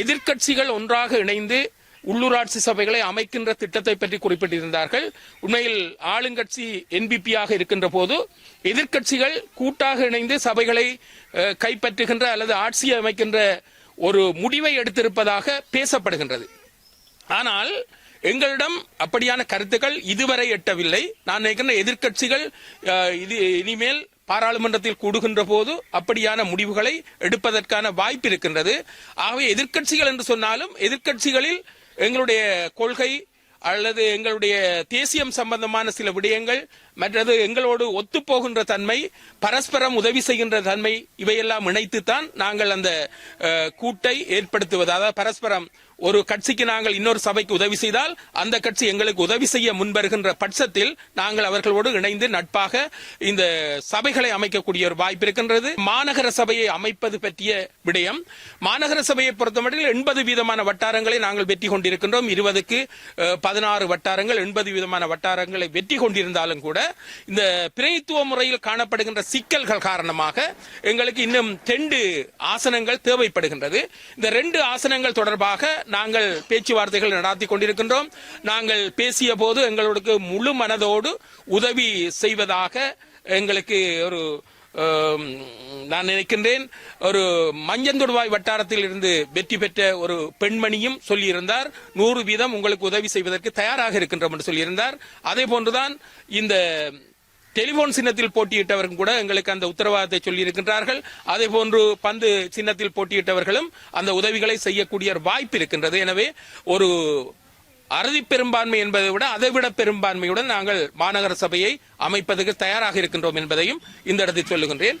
எதிர்க்கட்சிகள் ஒன்றாக இணைந்து உள்ளூராட்சி சபைகளை அமைக்கின்ற திட்டத்தை பற்றி குறிப்பிட்டிருந்தார்கள். உண்மையில் ஆளுங்கட்சி என்பிபியாக இருக்கின்ற போது எதிர்க்கட்சிகள் கூட்டாக இணைந்து சபைகளை கைப்பற்றுகின்ற அல்லது ஆட்சியை அமைக்கின்ற ஒரு முடிவை எடுத்திருப்பதாக பேசப்படுகின்றது. ஆனால் எங்களிடம் அப்படியான கருத்துக்கள் இதுவரை எட்டவில்லை. நான் நினைக்கின்ற எதிர்க்கட்சிகள் இது இனிமேல் பாராளுமன்றத்தில் கூடுகின்ற போது அப்படியான முடிவுகளை எடுப்பதற்கான வாய்ப்பு இருக்கின்றது. ஆகவே எதிர்க்கட்சிகள் என்று சொன்னாலும் எதிர்க்கட்சிகளில் எங்களுடைய கொள்கை அல்லது எங்களுடைய தேசியம் சம்பந்தமான சில விடயங்கள் மற்றது எங்களோடு ஒத்துப்போகின்ற தன்மை பரஸ்பரம் உதவி செய்கின்ற தன்மை இவையெல்லாம் இணைத்துத்தான் நாங்கள் அந்த கூட்டை ஏற்படுத்துவது. அதாவது பரஸ்பரம் ஒரு கட்சிக்கு நாங்கள் இன்னொரு சபைக்கு உதவி செய்தால் அந்த கட்சி எங்களுக்கு உதவி செய்ய முன்வருகின்ற பட்சத்தில் நாங்கள் அவர்களோடு இணைந்து நட்பாக இந்த சபைகளை அமைக்கக்கூடிய ஒரு வாய்ப்பு இருக்கின்றது. மாநகர சபையை அமைப்பது பற்றிய விடயம். மாநகர சபையை பொறுத்தமட்டில் எண்பது வீதமான வட்டாரங்களை நாங்கள் வெற்றி கொண்டிருக்கின்றோம். இருபதுக்கு பதினாறு வட்டாரங்கள் எண்பது விதமான வட்டாரங்களை வெற்றி கொண்டிருந்தாலும் கூட இந்த பிரதித்துவ முறையில் காணப்படுகின்ற சிக்கல்கள் காரணமாக எங்களுக்கு இன்னும் ரெண்டு ஆசனங்கள் தேவைப்படுகின்றது. இந்த ரெண்டு ஆசனங்கள் தொடர்பாக நாங்கள் பேச்சுவார்த்தைகள் நடத்தி கொண்டிருக்கின்றோம். நாங்கள் பேசிய போது எங்களுக்கு முழு மனதோடு உதவி செய்வதாக எங்களுக்கு ஒரு நான் நினைக்கின்றேன். ஒரு மஞ்சந்தொடுவாய் வட்டாரத்தில் இருந்து வெற்றி பெற்ற ஒரு பெண்மணியும் சொல்லியிருந்தார். நூறு வீதம் உங்களுக்கு உதவி செய்வதற்கு தயாராக இருக்கின்றோம் என்று சொல்லியிருந்தார். அதே போன்றுதான் இந்த டெலிபோன் சின்னத்தில் போட்டியிட்டவர்கள் கூட எங்களுக்கு அந்த உத்தரவாதத்தை சொல்லியிருக்கின்றார்கள். அதே போன்று பந்து சின்னத்தில் போட்டியிட்டவர்களும் அந்த உதவிகளை செய்யக்கூடிய ஒரு வாய்ப்பு இருக்கின்றது. எனவே ஒரு அறுதி பெரும்பான்மை என்பதை விட அதைவிட பெரும்பான்மையுடன் நாங்கள் மாநகர சபையை அமைப்பதற்கு தயாராக இருக்கின்றோம் என்பதையும் இந்த இடத்தில் சொல்லுகின்றேன்.